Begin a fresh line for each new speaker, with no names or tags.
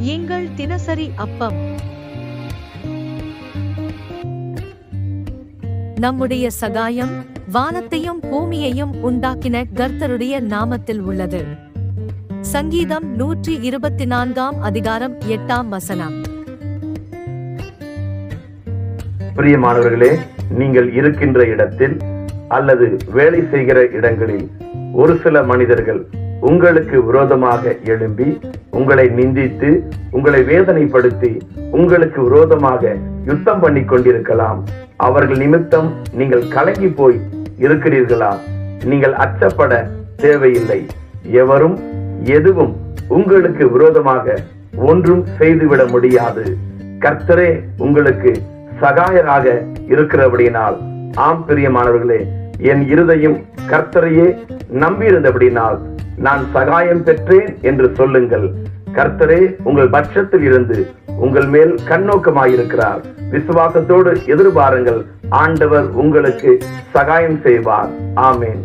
எங்கள் தினசரி அப்பம். நம்முடைய சகாயம் வானத்தையும் பூமியையும் உண்டாக்கின கர்த்தருடைய நாமத்தில் உள்ளது. சங்கீதம் நூற்றி இருபத்தி நான்காம் அதிகாரம் எட்டாம் வசனம்.
பிரியமானவர்களே நீங்கள் இருக்கின்ற இடத்தில் அல்லது வேலை செய்கிற இடங்களில் ஒரு சில மனிதர்கள் உங்களுக்கு விரோதமாக எழும்பி உங்களை நிந்தித்து உங்களை வேதனைப்படுத்தி உங்களுக்கு விரோதமாக யுத்தம் பண்ணி கொண்டிருக்கலாம். அவர்கள் நிமித்தம் நீங்கள் கலங்கி போய் இருக்கிறீர்களா? நீங்கள் அச்சப்பட தேவையில்லை. எவரும் எதுவும் உங்களுக்கு விரோதமாக ஒன்றும் செய்துவிட முடியாது. கர்த்தரே உங்களுக்கு சகாயராக இருக்கிறபடியினால் ஆம் பிரியமானவர்களே என் இருதையும் கர்த்தரையே நம்பியிருந்தபடினால் நான் சகாயம் பெற்றேன் என்று சொல்லுங்கள். கர்த்தரே உங்கள் பட்சத்தில் இருந்து உங்கள் மேல் கண்ணோக்கமாயிருக்கிறார். விசுவாசத்தோடு எதிர்பாருங்கள். ஆண்டவர் உங்களுக்கு சகாயம் செய்வார். ஆமேன்.